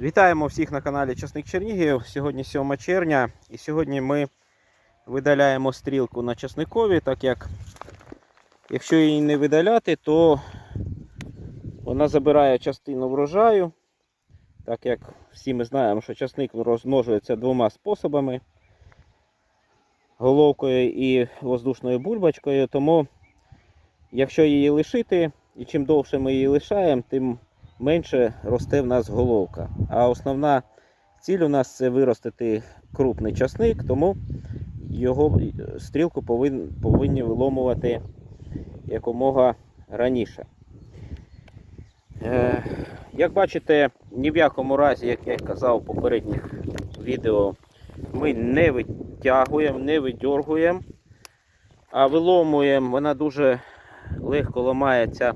Вітаємо всіх на каналі Часник Чернігів. Сьогодні 7 червня і сьогодні ми видаляємо стрілку на часникові, так як якщо її не видаляти, то вона забирає частину врожаю. Так як всі ми знаємо, що часник розмножується двома способами головкою і воздушною бульбочкою. Тому, якщо її лишити, і чим довше ми її лишаємо, тим менше росте в нас головка. А основна ціль у нас це виростити крупний часник, тому його е, стрілку повин, повинні виломувати якомога раніше. Е, як бачите, ні в якому разі, як я казав в попередніх відео, ми не витягуємо, не видьоргуємо, а виломуємо. Вона дуже легко ламається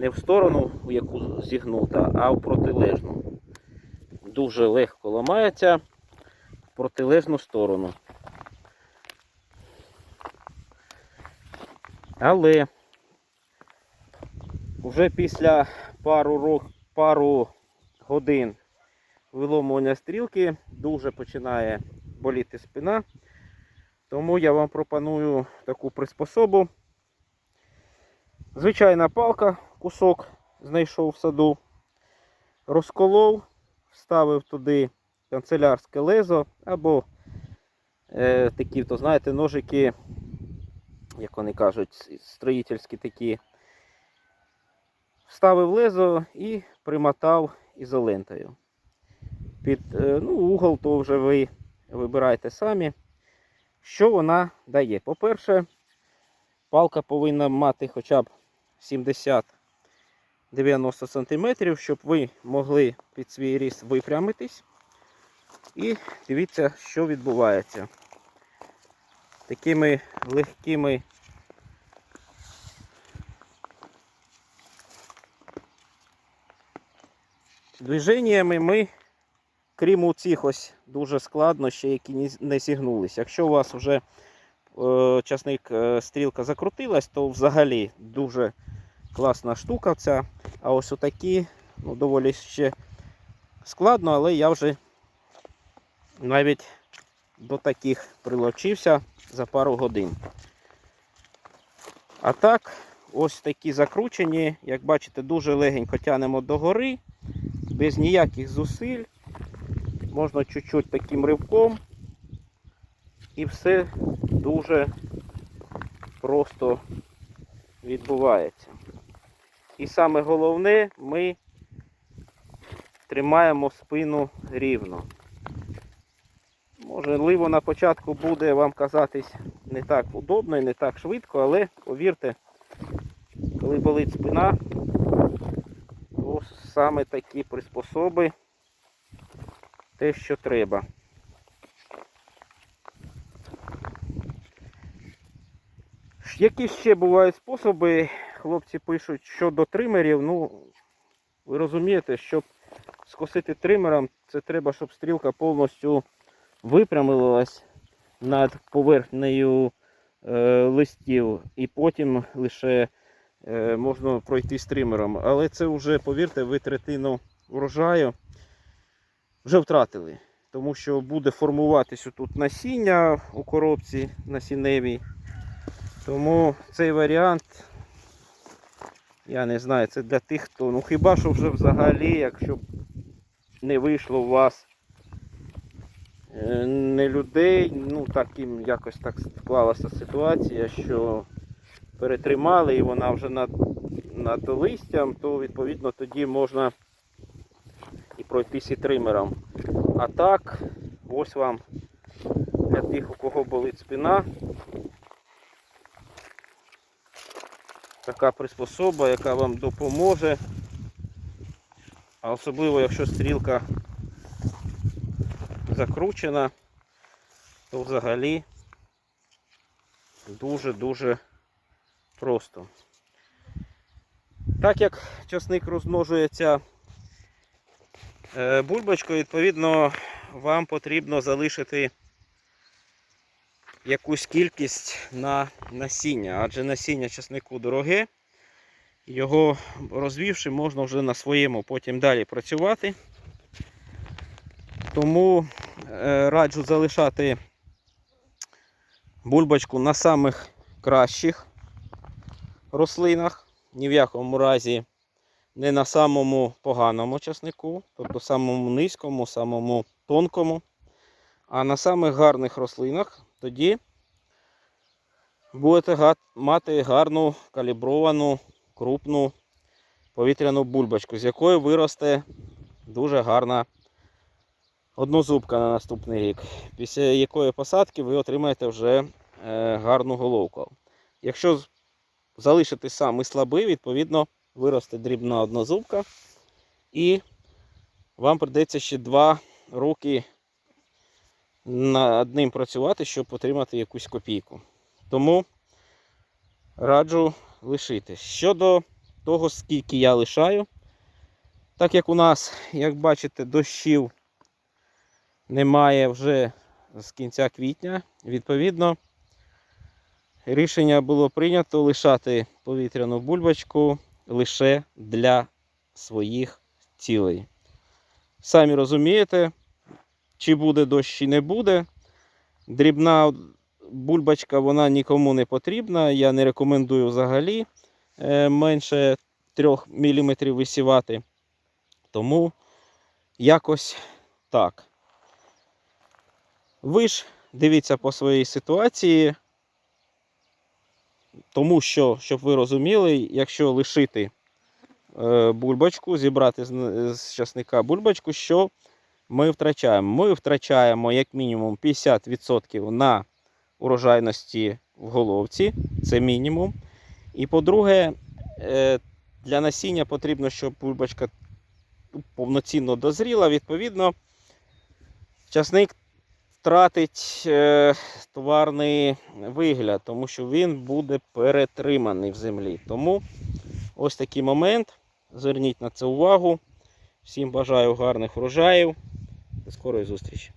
не в сторону, в яку зігнута, а в протилежну. Дуже легко ламається в протилежну сторону. Але вже після пару, рок, пару годин виломування стрілки дуже починає боліти спина. Тому я вам пропоную таку приспособу. Звичайна палка, кусок знайшов в саду, розколов, вставив туди канцелярське лезо або е, такі, то знаєте, ножики, як вони кажуть, строїтельські такі. Вставив лезо і примотав ізолентою. Під е, ну, угол то вже ви вибираєте самі. Що вона дає? По-перше, палка повинна мати хоча б 70-90 см, щоб ви могли під свій ріст випрямитись. І дивіться, що відбувається. Такими легкими движеннями ми, крім у цих ось дуже складно, ще які не зігнулись. Якщо у вас вже е, часник е, стрілка закрутилась, то взагалі дуже класна штука ця. А ось отакі, ну, доволі ще складно, але я вже навіть до таких прилучився за пару годин. А так, ось такі закручені, як бачите, дуже легенько тянемо догори, без ніяких зусиль. Можна чуть-чуть таким ривком. І все дуже просто відбувається. І саме головне, ми тримаємо спину рівно. Можливо, на початку буде вам казатись не так удобно і не так швидко, але повірте, коли болить спина, то саме такі приспособи те, що треба. Які ще бувають способи, хлопці пишуть щодо тримерів. Ну, ви розумієте, щоб скосити тримером, це треба, щоб стрілка повністю випрямилась над поверхнею е, листів, і потім лише е, можна пройти з тримером. Але це вже, повірте, ви третину врожаю вже втратили. Тому що буде формуватися тут насіння у коробці насінневій. Тому цей варіант, я не знаю, це для тих, хто. Ну хіба що вже взагалі, якщо не вийшло у вас е, не людей, ну таким якось так склалася ситуація, що перетримали і вона вже над, над листям, то відповідно тоді можна і пройтись і тримером. А так, ось вам для тих, у кого болить спина. Така приспособа, яка вам допоможе. А особливо, якщо стрілка закручена, то взагалі дуже-дуже просто. Так як часник розмножується е, бульбочкою, відповідно, вам потрібно залишити якусь кількість на насіння, адже насіння часнику дороге. Його розвівши, можна вже на своєму потім далі працювати. Тому е, раджу залишати бульбочку на самих кращих рослинах, ні в якому разі не на самому поганому часнику, тобто самому низькому, самому тонкому, а на самих гарних рослинах тоді будете мати гарну калібровану, крупну повітряну бульбочку, з якої виросте дуже гарна однозубка на наступний рік, після якої посадки ви отримаєте вже е, гарну головку. Якщо залишити самий слабий, відповідно, виросте дрібна однозубка, і вам прийдеться ще 2 роки над ним працювати, щоб отримати якусь копійку. Тому раджу лишити. Щодо того, скільки я лишаю, так як у нас, як бачите, дощів немає вже з кінця квітня, відповідно, рішення було прийнято лишати повітряну бульбочку лише для своїх цілей. Самі розумієте, чи буде дощ, чи не буде. Дрібна бульбочка вона нікому не потрібна. Я не рекомендую взагалі е, менше 3 мм висівати. Тому якось так. Ви ж дивіться по своїй ситуації, тому що, щоб ви розуміли, якщо лишити е, бульбочку, зібрати з, часника бульбочку, що ми втрачаємо? Ми втрачаємо як мінімум 50% на урожайності в головці, це мінімум. І по-друге, е, для насіння потрібно, щоб бульбочка повноцінно дозріла. Відповідно, часник втратить е, товарний вигляд, тому що він буде перетриманий в землі. Тому ось такий момент. Зверніть на це увагу. Всім бажаю гарних врожаїв. До скорої зустрічі.